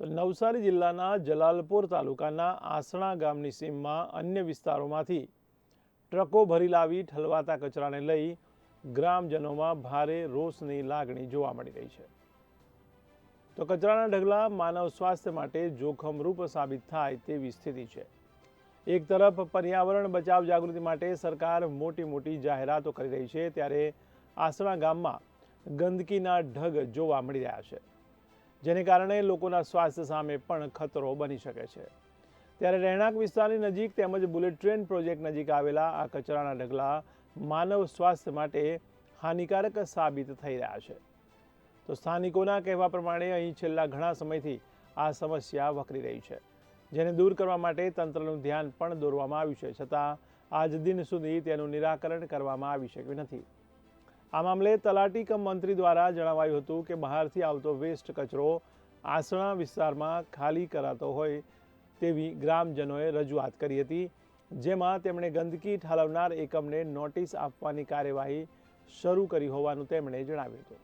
તો નવસારી જિલ્લાના જલાલપોર તાલુકાના આસણા ગામની સીમમાં અન્ય વિસ્તારોમાંથી ટ્રકો ભરી લાવી ઠલવાતા કચરાને લઈ ગ્રામજનોમાં ભારે રોષની લાગણી જોવા મળી રહી છે. તો કચરાના ઢગલા માનવ સ્વાસ્થ્ય માટે જોખમરૂપ સાબિત થાય તેવી સ્થિતિ છે. એક તરફ પર્યાવરણ બચાવ જાગૃતિ માટે સરકાર મોટી મોટી જાહેરાતો કરી રહી છે, ત્યારે આસણા ગામમાં ગંદકીના ઢગ જોવા મળી રહ્યા છે. જેને કારણે લોકોના સ્વાસ્થ્ય સામે પણ ખતરો બની શકે છે. ત્યારે રહેણાંક વિસ્તારની નજીક તેમજ બુલેટ ટ્રેન પ્રોજેક્ટ નજીક આવેલા આ કચરાના ઢગલા માનવ સ્વાસ્થ્ય માટે હાનિકારક સાબિત થઈ રહ્યા છે. તો સ્થાનિકોના કહેવા પ્રમાણે અહીં છેલ્લા ઘણા સમયથી આ સમસ્યા વકરી રહી છે. જેને દૂર કરવા માટે તંત્રનું ધ્યાન પણ દોરવામાં આવ્યું છે, છતાં આજ દિન સુધી તેનું નિરાકરણ કરવામાં આવી શક્યું નથી. આ મામલે તલાટી કમ મંત્રી દ્વારા જણાવાયું હતું કે બહારથી આવતો વેસ્ટ કચરો આસણા વિસ્તારમાં ખાલી કરાતો હોય તેવી ગ્રામજનોએ રજૂઆત કરી હતી, જેમાં તેમણે ગંદકી ઠાલવનાર એકમને નોટિસ આપવાની કાર્યવાહી શરૂ કરી હોવાનું તેમણે જણાવ્યું હતું.